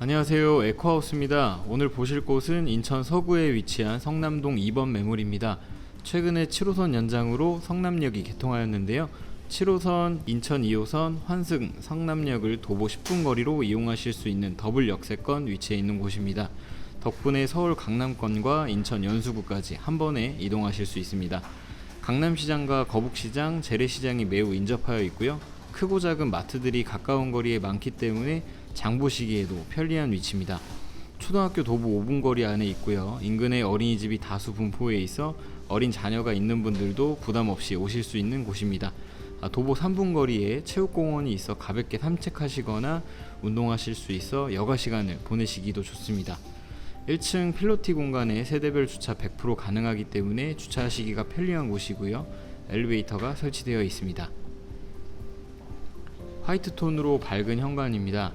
안녕하세요. 에코하우스입니다. 오늘 보실 곳은 인천 서구에 위치한 성남동 2번 매물입니다. 최근에 7호선 연장으로 성남역이 개통하였는데요. 7호선, 인천 2호선, 환승, 성남역을 도보 10분 거리로 이용하실 수 있는 더블 역세권 위치해 있는 곳입니다. 덕분에 서울 강남권과 인천 연수구까지 한 번에 이동하실 수 있습니다. 강남시장과 거북시장, 재래시장이 매우 인접하여 있고요. 크고 작은 마트들이 가까운 거리에 많기 때문에 장 보시기에도 편리한 위치입니다. 초등학교 도보 5분 거리 안에 있고요. 인근에 어린이집이 다수 분포해 있어 어린 자녀가 있는 분들도 부담 없이 오실 수 있는 곳입니다. 아, 도보 3분 거리에 체육공원이 있어 가볍게 산책하시거나 운동하실 수 있어 여가 시간을 보내시기도 좋습니다. 1층 필로티 공간에 세대별 주차 100% 가능하기 때문에 주차하시기가 편리한 곳이고요. 엘리베이터가 설치되어 있습니다. 화이트 톤으로 밝은 현관입니다.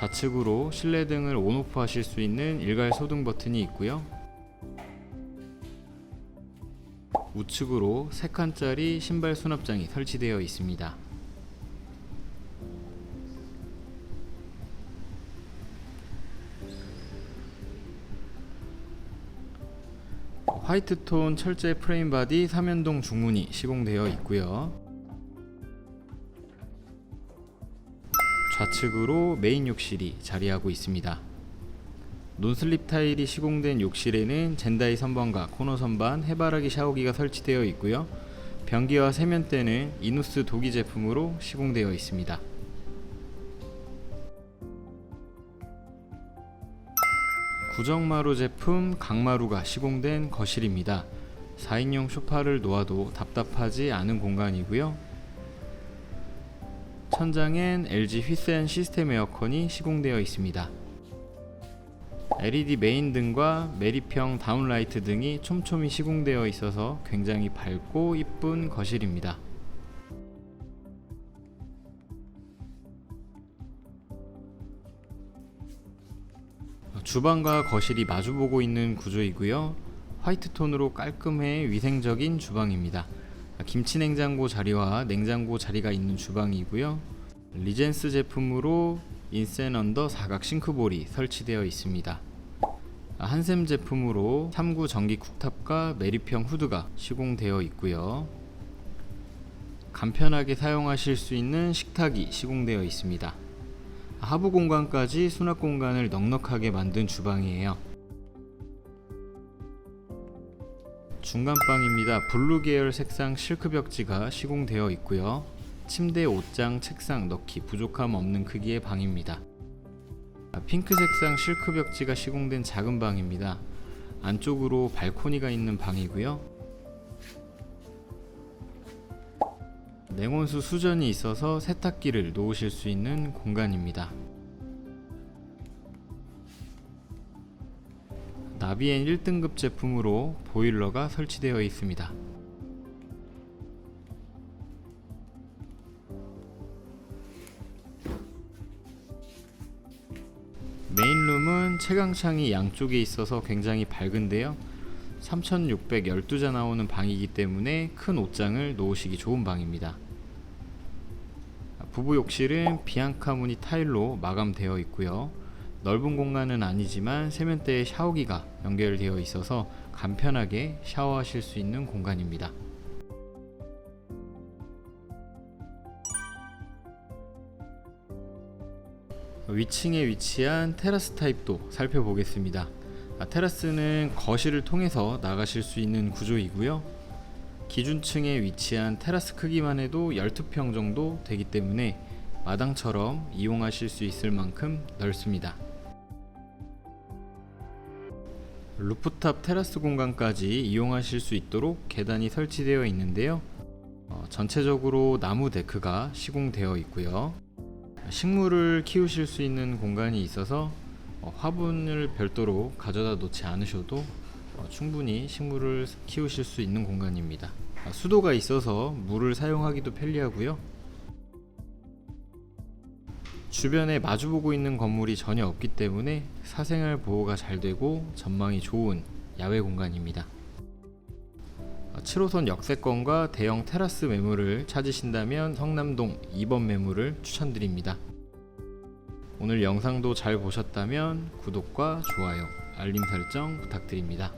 좌측으로 실내 등을 온오프 하실 수 있는 일괄 소등 버튼이 있고요. 우측으로 3칸짜리 신발 수납장이 설치되어 있습니다. 화이트톤 철제 프레임 바디 3연동 중문이 시공되어 있고요. 좌측으로 메인 욕실이 자리하고 있습니다. 논슬립 타일이 시공된 욕실에는 젠다이 선반과 코너 선반, 해바라기 샤워기가 설치되어 있고요. 변기와 세면대는 이누스 도기 제품으로 시공되어 있습니다. 구정마루 제품 강마루가 시공된 거실입니다. 4인용 소파를 놓아도 답답하지 않은 공간이고요. 천장엔 LG 휘센 시스템 에어컨이 시공되어 있습니다. LED 메인 등과 메리평 다운라이트 등이 촘촘히 시공되어 있어서 굉장히 밝고 이쁜 거실입니다. 주방과 거실이 마주보고 있는 구조이고요. 화이트 톤으로 깔끔해 위생적인 주방입니다. 김치 냉장고 자리와 냉장고 자리가 있는 주방이고요. 리젠스 제품으로 인센 언더 사각 싱크볼이 설치되어 있습니다. 한샘 제품으로 3구 전기 쿡탑과 메리평 후드가 시공되어 있고요. 간편하게 사용하실 수 있는 식탁이 시공되어 있습니다. 하부 공간까지 수납 공간을 넉넉하게 만든 주방이에요. 중간방입니다. 블루 계열 색상 실크 벽지가 시공되어 있고요. 침대, 옷장, 책상 넣기 부족함 없는 크기의 방입니다. 아, 핑크 색상 실크 벽지가 시공된 작은 방입니다. 안쪽으로 발코니가 있는 방이고요. 냉온수 수전이 있어서 세탁기를 놓으실 수 있는 공간입니다. 나비엔 1등급 제품으로 보일러가 설치되어 있습니다. 메인룸은 채광창이 양쪽에 있어서 굉장히 밝은데요. 3612자 나오는 방이기 때문에 큰 옷장을 놓으시기 좋은 방입니다. 부부 욕실은 비앙카 무늬 타일로 마감되어 있고요. 넓은 공간은 아니지만 세면대에 샤워기가 연결되어 있어서 간편하게 샤워하실 수 있는 공간입니다. 위층에 위치한 테라스 타입도 살펴보겠습니다. 아, 테라스는 거실을 통해서 나가실 수 있는 구조이고요. 기준층에 위치한 테라스 크기만 해도 12평 정도 되기 때문에 마당처럼 이용하실 수 있을 만큼 넓습니다. 루프탑 테라스 공간까지 이용하실 수 있도록 계단이 설치되어 있는데요. 어, 전체적으로 나무 데크가 시공되어 있고요. 식물을 키우실 수 있는 공간이 있어서 어, 화분을 별도로 가져다 놓지 않으셔도 어, 충분히 식물을 키우실 수 있는 공간입니다. 아, 수도가 있어서 물을 사용하기도 편리하고요. 주변에 마주보고 있는 건물이 전혀 없기 때문에 사생활 보호가 잘 되고 전망이 좋은 야외 공간입니다. 7호선 역세권과 대형 테라스 매물을 찾으신다면 성남동 2번 매물을 추천드립니다. 오늘 영상도 잘 보셨다면 구독과 좋아요, 알림 설정 부탁드립니다.